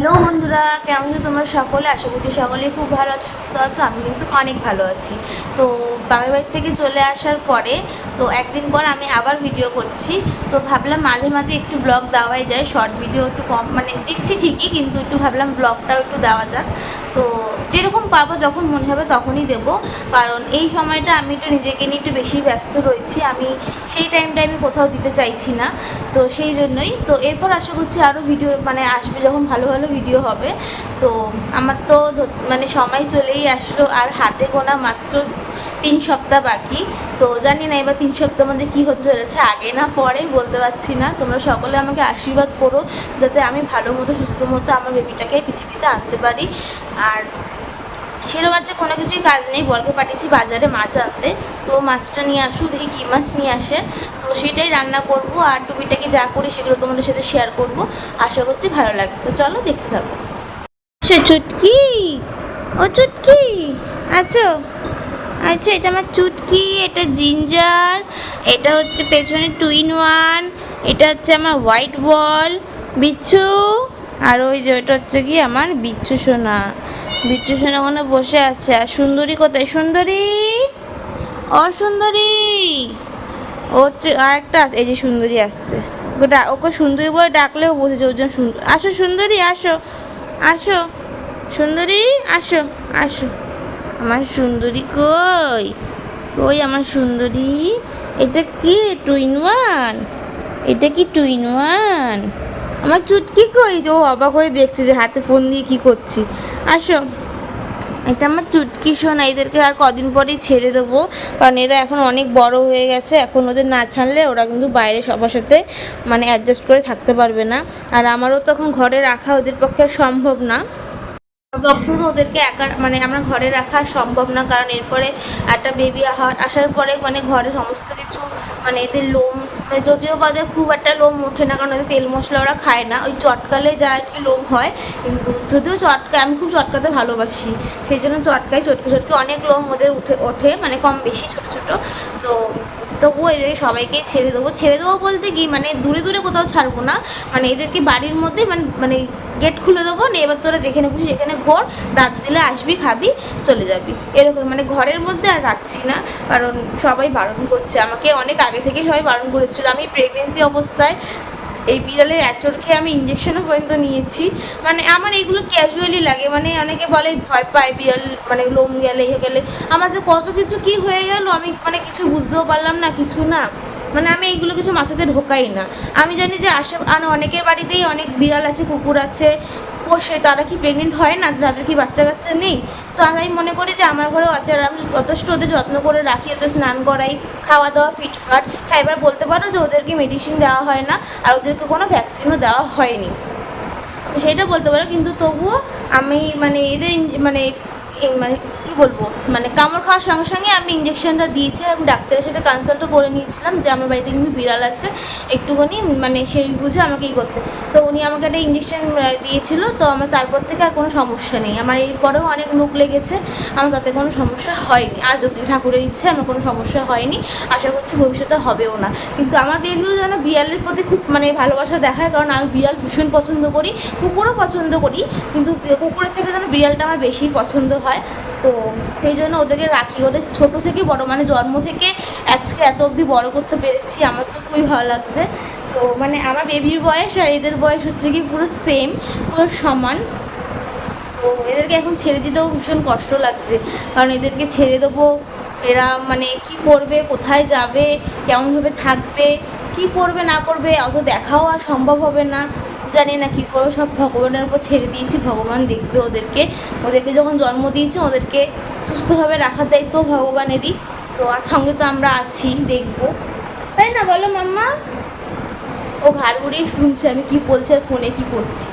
Hello বন্ধুরা, কেমন তোমরা সকলে? আশা করছি সকলেই খুব ভালো আছো, সুস্থ আছো, আমি কিন্তু অনেক ভালো আছি। তো বাবার বাড়ি থেকে চলে আসার পরে, তো একদিন পর আমি আবার ভিডিও করছি। তো ভাবলাম মাঝে মাঝে একটু ব্লগ দেওয়াই যায় শর্ট ভিডিও একটু কম মানে দিচ্ছি ঠিকই, কিন্তু একটু ভাবলাম ব্লগটাও একটু দেওয়া যাক। তো যেরকম পাবো যখন মনে হবে তখনই দেব। কারণ এই সময়টা আমি একটু নিজেকে নিয়ে একটু বেশি ব্যস্ত রয়েছি। আমি সেই টাইমটা আমি কোথাও দিতে চাইছি না। তো সেই জন্যই। তো এরপর আশা করছি আরও ভিডিও মানে আসবে যখন ভালো ভালো ভিডিও হবে। তো আমার তো মানে সময় চলেই আসলো। আর হাতে গোনা মাত্র তিন সপ্তাহ বাকি। তো জানি না এবার তিন সপ্তাহ মধ্যে কী হতে চলেছে, আগে না পরে বলতে পারছি না। তোমরা সকলে আমাকে আশীর্বাদ করো, যাতে আমি ভালো মতো, সুস্থ মতো আমার বেবিটাকে পৃথিবীতে আনতে পারি। আর সেরকম আছে, কোনো কিছুই কাজ নেই। বরকে পাঠিয়েছি বাজারে মাছ আনতে। তো মাছটা নিয়ে আসুক দেখি কী মাছ নিয়ে আসে। তো সেটাই রান্না করব, আর টুপিটাকে যা করি সেগুলো তোমাদের সাথে শেয়ার করব। আশা করছি ভালো লাগবে। তো চলো দেখতে থাকো। সে চুটকি। ও চুটকি। আছো আচ্ছা এটা আমার চুটকি এটা জিঞ্জার এটা হচ্ছে পেছনে টু ইন ওয়ান এটা হচ্ছে আমার হোয়াইট বল বিচ্ছু আর ওই যে ওইটা হচ্ছে কি আমার বিচ্ছু সোনা। বিচ্ছু সোনা ওখানে বসে আছে আর সুন্দরী কোথায়? সুন্দরী? অসুন্দরী! ও হচ্ছে আরেকটা আছে, এই যে সুন্দরী আসছে। ওকে ওকে সুন্দরী বলে ডাকলেও বসেছে ওর জন্য সুন্দর আসো সুন্দরী আসো। আসো। সুন্দরী আসো আসো। আমার সুন্দরী কই? কই আমার সুন্দরী? এটা কি? Two in one? এটা কি টু ইন ওয়ান? আমার চুটকি কই? যে ও অবাক হয়ে দেখছে যে হাতে ফোন দিয়ে কি করছি। আসো। এটা আমার চুটকি, শোনা, এদেরকে আর কদিন পরেই ছেড়ে দেবো। কারণ এরা এখন অনেক বড় হয়ে গেছে। এখন ওদের না ছাড়লে ওরা কিন্তু বাইরে সবার সাথে মানে অ্যাডজাস্ট করে থাকতে পারবে না। আর আমারও তখন ঘরে রাখা ওদের পক্ষে সম্ভব না। তখন ওদেরকে একা মানে আমরা ঘরে রাখা সম্ভব না, কারণ এরপরে একটা বেবি আসার পরে মানে ঘরে সমস্ত কিছু মানে এদের লোম মানে যদিও বা ওদের খুব একটা লোম ওঠে না, কারণ ওদের তেল মশলা ওরা খায় না। ওই চটকালে যা একটু লোম হয়, কিন্তু যদিও চটকা, আমি খুব চটকাতে ভালোবাসি, সেই জন্য চটকাই চটকে চটকে অনেক লোম ওদের উঠে, ওঠে মানে কম বেশি ছোট ছোট। তো তবুও এদের সবাইকে ছেড়ে দেবো। ছেড়ে দেবো বলতে কি মানে দূরে দূরে কোথাও ছাড়বো না। মানে এদেরকে বাড়ির মধ্যে মানে মানে গেট খুলে দেবো না এবার তোরা যেখানে খুশি যেখানে ঘর, রাত দিলে আসবি, খাবি, চলে যাবি। এরকম মানে ঘরের মধ্যে আর রাখছি না, কারণ সবাই বারণ করছে। আমাকে অনেক আগে থেকে সবাই বারণ করেছিল। আমি প্রেগনেন্সি অবস্থায় এই বিড়ালের অ্যাচর খেয়ে আমি ইঞ্জেকশনও পর্যন্ত নিয়েছি। মানে আমার এগুলো ক্যাজুয়ালি লাগে। মানে অনেকে বলে ভয় পায় বিড়াল মানে লোম গেলে ইয়ে গেলে। আমার যে কত কিছু কি হয়ে গেল, আমি মানে কিছু বুঝতেও পারলাম না, কিছু না। মানে আমি এইগুলো কিছু মাথাতে ঢোকাই না। আমি জানি যে আশে আর অনেকের বাড়িতেই অনেক বিড়াল আছে, কুকুর আছে। পোষে তারা কি প্রেগনেন্ট হয় না? তাদের কি বাচ্চা কাচ্চা নেই? তো আমি মনে করি যে আমার ঘরেও আছে আর আমি যথেষ্ট ওদের যত্ন করে রাখি, ওদের স্নান করাই, খাওয়া দাওয়া, ফিটফাট। হ্যাঁ এবার বলতে পারো যে ওদেরকে মেডিসিন দেওয়া হয় না আর ওদেরকে কোনো ভ্যাকসিনও দেওয়া হয়নি। সেটা বলতে পারো, কিন্তু তবুও আমি মানে এদের মানে মানে কী বলব? মানে কামড় খাওয়ার সঙ্গে সঙ্গে আমি ইঞ্জেকশনটা দিয়েছি আমি ডাক্তারের সাথে কনসাল্টও করে নিয়েছিলাম যে আমার বাড়িতে কিন্তু বিড়াল আছে। একটুখানি মানে সেই বুঝে আমাকে করতে। তো উনি আমাকে একটা ইঞ্জেকশন দিয়েছিল, তো আমার তারপর থেকে আর কোনো সমস্যা নেই। আমার এরপরেও অনেক মুখ লেগেছে, আমার তাতে কোনো সমস্যা হয়নি। আজ অব্দি ঠাকুরের ইচ্ছে, আমার কোনো সমস্যা হয়নি। আশা করছি ভবিষ্যতে হবেও না। কিন্তু আমার বেবিও যেন বিড়ালের প্রতি খুব মানে ভালোবাসা দেখায়, কারণ আমি বিড়াল ভীষণ পছন্দ করি, কুকুরও পছন্দ করি, কিন্তু কুকুরের থেকে যেন বিড়ালটা আমার বেশি পছন্দ হয়। তো সেই জন্য ওদেরকে রাখি। ওদের ছোট থেকে বড় মানে জন্ম থেকে আজকে এত অবধি বড় করতে পেরেছি, আমার তো খুবই ভালো লাগছে। তো মানে আমার বেবির বয়স আর এদের বয়স হচ্ছে কি পুরো সেম পুরো সমান। তো এদেরকে এখন ছেড়ে দিতেও ভীষণ কষ্ট লাগছে। কারণ এদেরকে ছেড়ে দেবো, এরা মানে কি করবে, কোথায় যাবে, কেমনভাবে থাকবে, কি করবে, না করবে, অত দেখাও আর সম্ভব হবে না। জানি না কি করব, সব ভগবানের উপর ছেড়ে দিয়েছি, ভগবান দেখবে ওদেরকে। ওদেরকে যখন জন্ম দিয়েছে, ওদেরকে সুস্থভাবে রাখার দায়িত্ব ভগবানেরই। তো আর সঙ্গে তো আমরা আছি, দেখব। তাই না বলো মাম্মা? ও ঘাড় ঘুরিয়ে শুনছে, আমি কি বলছি আর ফোনে কি করছি।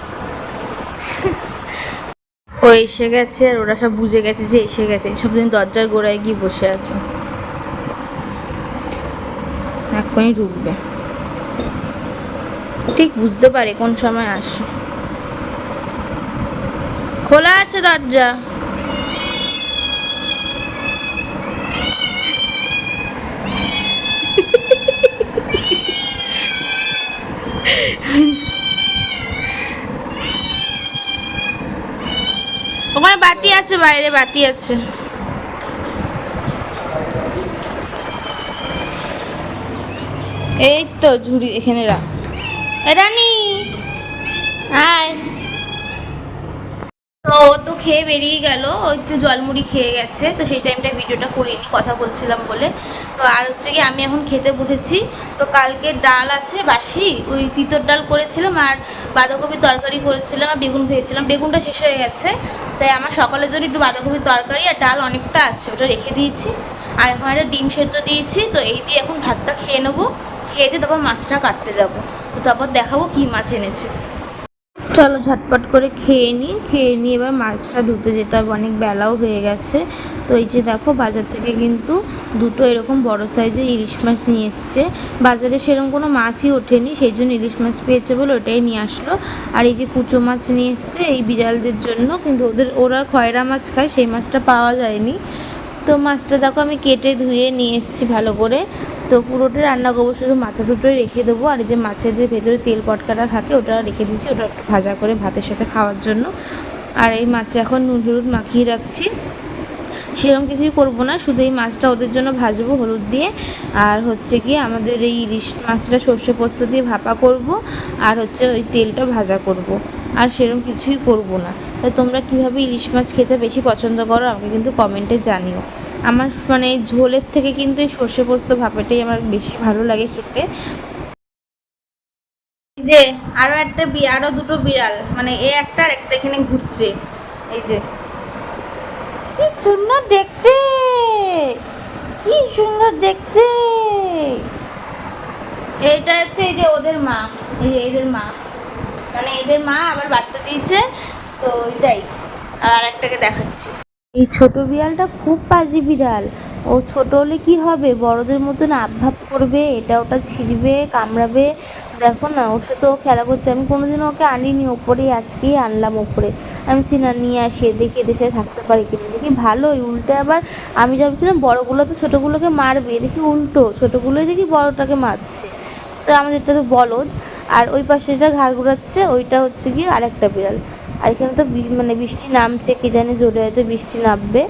ও এসে গেছে আর ওরা সব বুঝে গেছে যে এসে গেছে। সব দিন দরজার গোড়ায় গিয়ে বসে আছে। এক্ষুনি ঢুকবে। ঠিক বুঝতে পারে কোন সময় আসে। খোলা আছে দরজা। ওখানে বাতি আছে, বাইরে বাতি আছে। এই তো ঝুড়ি এখানে রাখ। রানী। তো ও তো খেয়ে বেরিয়ে গেল, একটু জলমুড়ি খেয়ে গেছে, তো সেই টাইমটা ভিডিওটা করিনি, কথা বলছিলাম বলে। তো আর হচ্ছে কি, আমি এখন খেতে বসেছি। তো কালকে ডাল আছে, বাসি, ওই তিতর ডাল করেছিলাম আর বাঁধাকপির তরকারি করেছিলাম আর বেগুন ভেজেছিলাম। বেগুনটা শেষ হয়ে গেছে, তাই আমার সকালের জন্য একটু বাঁধাকপির তরকারি আর ডাল অনেকটা আছে, ওটা রেখে দিয়েছি। আর এখন একটা ডিম সেদ্ধ দিয়েছি, তো এই দিয়ে এখন ভাতটা খেয়ে নেব, খেয়ে দিয়ে তারপর মাছটা কাটতে যাব। তারপর দেখাবো কী মাছ এনেছে। চলো ঝটপট করে খেয়ে নিই খেয়ে নিয়ে এবার মাছটা ধুতে যেতে হবে, অনেক বেলাও হয়ে গেছে। তো এই যে দেখো বাজার থেকে কিন্তু দুটো এরকম বড় সাইজের ইলিশ মাছ নিয়ে এসছে। বাজারে সেরকম কোনো মাছই ওঠেনি, সেই জন্য ইলিশ মাছ পেয়েছে বলে ওটাই নিয়ে আসলো। আর এই যে কুচো মাছ নিয়ে এসছে, এই বিড়ালদের জন্য, কিন্তু ওদের, ওরা খয়রা মাছ খায়, সেই মাছটা পাওয়া যায়নি। তো মাছটা দেখো আমি কেটে ধুয়ে নিয়ে এসেছি ভালো করে। তো পুরোটা রান্না করব, শুধু মাথা দুটোই রেখে দেবো। আর যে মাছের যে ভেতরে তেল পটকাটা থাকে, ওটা রেখে দিচ্ছি। ওটা ভাজা করে ভাতের সাথে খাওয়ার জন্য। আর এই মাছে এখন নুন, হলুদ মাখিয়ে রাখছি। সেরকম কিছুই করব না, শুধু এই মাছটা ওদের জন্য ভাজবো হলুদ দিয়ে। আর হচ্ছে গিয়ে আমাদের এই ইলিশ মাছটা সর্ষে পোস্ত দিয়ে ভাপা করব, আর হচ্ছে ওই তেলটা ভাজা করব। আর সেরকম কিছুই করব না। তা তোমরা কীভাবে ইলিশ মাছ খেতে বেশি পছন্দ করো, আমাকে কিন্তু কমেন্টে জানিও। আমার মানে ঝোলের থেকে কিন্তু এই সর্ষে পোস্ত ভাপাটাই আমার বেশি ভালো লাগে খেতে। যে আরও একটা আরও দুটো বিড়াল মানে এ একটা আর একটা এখানে ঘুরছে। এই যে। কি সুন্দর দেখতে! কি সুন্দর দেখতে! এটা হচ্ছে এই যে ওদের মা, এই যে এদের মা। মানে এদের মা আবার বাচ্চা দিয়েছে, তো এটাই। আর একটাকে দেখাচ্ছি। এই ছোট বিড়ালটা খুব পাজি বিড়াল। ও ছোট হলে কি হবে? বড়দের মতন আবভাব করবে, এটা ওটা ছিঁড়বে, কামড়াবে। দেখো না, ওর সাথে ও খেলা করছে। আমি কোনোদিনও ওকে আনিনি, ওপরেই আজকেই আনলাম ওপরে। আমি চিনা নিয়ে আসি দেখি এদের সাথে থাকতে পারি কিনা দেখি, ভালোই, উল্টে আবার আমি ভাবছিলাম, বড়গুলো তো ছোটোগুলোকে মারবে। দেখি উল্টো, ছোটোগুলোই দেখি বড়টাকে মারছে। তো আমাদেরটা তো বলদ। আর ওই পাশে যেটা ঘাড় ঘোরাচ্ছে, ওইটা হচ্ছে গিয়ে আরেকটা বিড়াল। আর এখানে তো মানে বৃষ্টি নামছে, কি জানি জোরে হয়তো বৃষ্টি নামবে।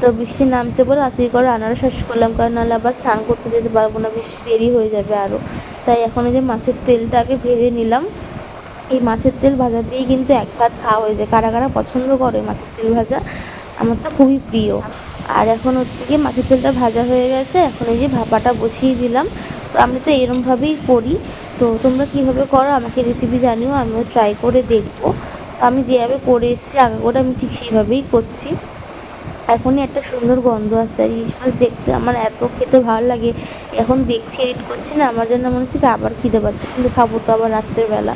তো বৃষ্টি নামছে বলে রাত্রি করে রান্নাটা শেষ করলাম, কারণ নাহলে আবার স্নান করতে যেতে পারব না বৃষ্টি দেরি হয়ে যাবে আরও তাই এখন যে মাছের তেলটা আগে ভেজে নিলাম। এই মাছের তেল ভাজা দিয়েই কিন্তু এক ভাত খাওয়া হয়ে যায়। কারা কারা পছন্দ করে মাছের তেল ভাজা? আমার তো খুবই প্রিয়। আর এখন হচ্ছে কি মাছের তেলটা ভাজা হয়ে গেছে, এখন এই যে ভাপাটা বসিয়ে দিলাম। তো আমি তো এরমভাবেই করি। তো তোমরা কীভাবে করো আমাকে রেসিপি জানিও, আমিও ট্রাই করে দেখব। আমি যেভাবে করে এসেছি, আগে করে আমি ঠিক সেইভাবেই করছি। এখনই একটা সুন্দর গন্ধ আসছে। আর ইলিশ মাছ দেখতে আমার এত খেতে ভালো লাগে। এখন দেখছি এডিট করছি না, আমার জন্য মনে হচ্ছে কি আবার খিদে পাচ্ছে, কিন্তু খাব তো আবার রাত্রের বেলা।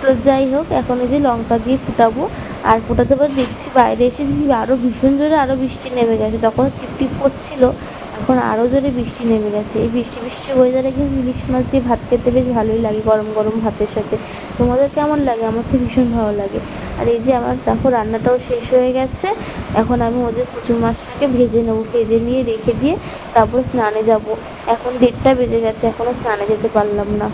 তো যাই হোক, এখন এই যে লঙ্কা দিয়ে ফুটাবো। আর ফুটাতে পর দেখছি বাইরে এসে দেখি আরও ভীষণ জোরে আরও বৃষ্টি নেমে গেছে। তখন টিপটিপ করছিল। এখন আরও জোরে বৃষ্টি নেমে গেছে। এই বৃষ্টি বৃষ্টি ওয়েদারে কিন্তু ইলিশ মাছ দিয়ে ভাত খেতে বেশ ভালোই লাগে, গরম গরম ভাতের সাথে। তোমাদের কেমন লাগে? আমার তো ভীষণ ভালো লাগে। আর এই যে আমার দেখো রান্নাটাও শেষ হয়ে গেছে। এখন আমি ওদের কুচুর মাছটাকে ভেজে নেব। ভেজে নিয়ে রেখে দিয়ে তারপর স্নানে যাব। এখন দেড়টা বেজে গেছে এখনও স্নানে যেতে পারলাম না।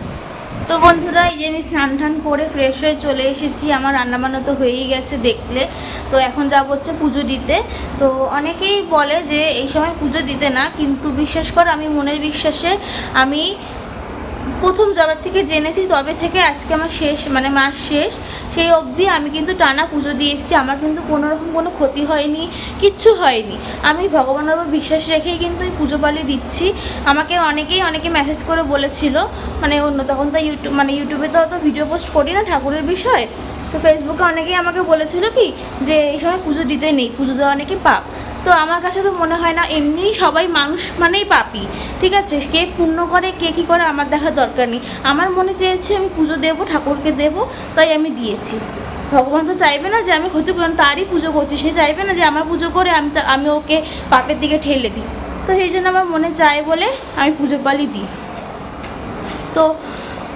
তো বন্ধুরা, এই যে আমি স্নান টান করে ফ্রেশ হয়ে চলে এসেছি। আমার রান্নাবান্না তো হয়েই গেছে দেখলে। তো এখন যাব হচ্ছে পুজো দিতে। তো অনেকেই বলে যে এই সময় পুজো দিতে না, কিন্তু বিশ্বাস কর, আমি মনের বিশ্বাসে আমি প্রথম যাবার থেকে জেনেছি, তবে থেকে আজকে আমার শেষ মানে মাস শেষ। সেই অবধি আমি কিন্তু টানা পুজো দিয়ে এসেছি। আমার কিন্তু কোনো রকম কোনো ক্ষতি হয়নি, কিচ্ছু হয়নি। আমি ভগবানের উপর বিশ্বাস রেখেই কিন্তু এই পুজো পালি দিচ্ছি। আমাকে অনেকেই অনেকে মেসেজ করে বলেছিল মানে অন্য তখন তো ইউটিউব মানে ইউটিউবে তো অত ভিডিও পোস্ট করি না ঠাকুরের বিষয়ে। তো ফেসবুকে অনেকেই আমাকে বলেছিল কি, যে এই সময় পুজো দিতে নেই, পুজো দেওয়া অনেকে পাপ। তো আমার কাছে তো মনে হয় না এমনিই সবাই মানুষ মানেই পাপি, ঠিক আছে? কে পুণ্য করে, কে কী করে, আমার দেখার দরকার নেই। আমার মনে চেয়েছে আমি পুজো দেবো, ঠাকুরকে দেবো, তাই আমি দিয়েছি। ভগবান তো চাইবে না যে আমি ক্ষতি করি, তারই পুজো করছি। সে চাইবে না যে আমার পুজো করে আমি আমি ওকে পাপের দিকে ঠেলে দিই। তো সেই জন্য আমার মনে চায় বলে আমি পুজো পালি দিই। তো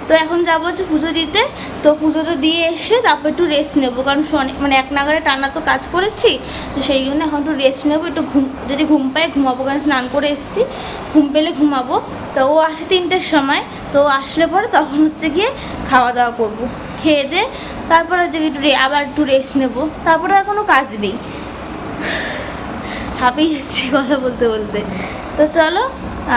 তো এখন যাব হচ্ছে পুজো দিতে। তো পুজোটা দিয়ে এসে তারপর একটু রেস্ট নেব। কারণ মানে এক নাগারে টানা তো কাজ করেছি। তো সেই জন্য এখন একটু রেস্ট নেব। একটু ঘুম, যদি ঘুম পাই ঘুমাবো কারণ স্নান করে এসেছি। ঘুম পেলে ঘুমাবো। তো ও আসে তিনটের সময়। তো আসলে পরে তখন হচ্ছে গিয়ে খাওয়া দাওয়া করব। খেয়ে দে তারপর হচ্ছে একটু আবার একটু রেস্ট নেব। তারপরে আর কোনো কাজ নেই। হাঁপিয়ে যাচ্ছি কথা বলতে বলতে। তো চলো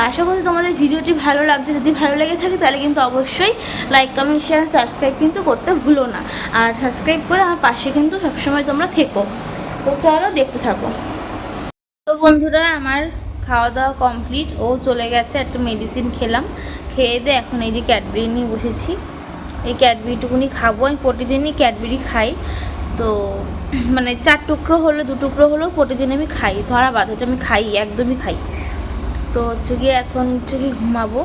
আশা করি তোমাদের ভিডিওটি ভালো লাগছে। যদি ভালো লেগে থাকে, তাহলে কিন্তু অবশ্যই লাইক কমেন্ট শেয়ার সাবস্ক্রাইব কিন্তু করতে ভুলো না। আর সাবস্ক্রাইব করে আমার পাশে কিন্তু সবসময় তোমরা থেকো। তো চলো দেখতে থাকো। তো বন্ধুরা, আমার খাওয়া দাওয়া কমপ্লিট ও চলে গেছে, একটা মেডিসিন খেলাম। খেয়ে দিয়ে এখন এই যে ক্যাডবেরি নিয়ে বসেছি। এই ক্যাডবেরিটুকুনি খাব। আমি প্রতিদিনই ক্যাডবেরি খাই। তো মানে চার টুকরো হলো, দু টুকরো হলেও প্রতিদিন আমি খাই। ধরা বাদ এটা আমি খাই, একদমই খাই। তো হচ্ছে গিয়ে এখন হচ্ছে কি ঘুমাবো।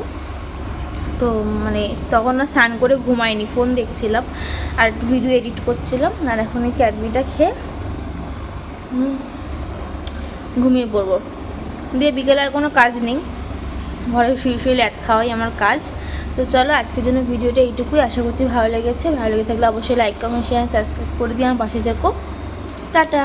তো মানে তখন না স্নান করে ঘুমাইনি, ফোন দেখছিলাম আর ভিডিও এডিট করছিলাম আর এখন এই ক্যাডমিটা খেয়ে ঘুমিয়ে পড়ব। দিয়ে বিকেলে আর কোনো কাজ নেই, ঘরে শুয়ে শুয়ে ল্যাদ খাওয়াই আমার কাজ। তো চলো আজকের জন্য ভিডিওটা এইটুকুই, আশা করছি ভালো লেগেছে। ভালো লেগে থাকলে অবশ্যই লাইক কমেন্ট শেয়ার সাবস্ক্রাইব করে দিয়ে আমার পাশে থেকো। টাটা!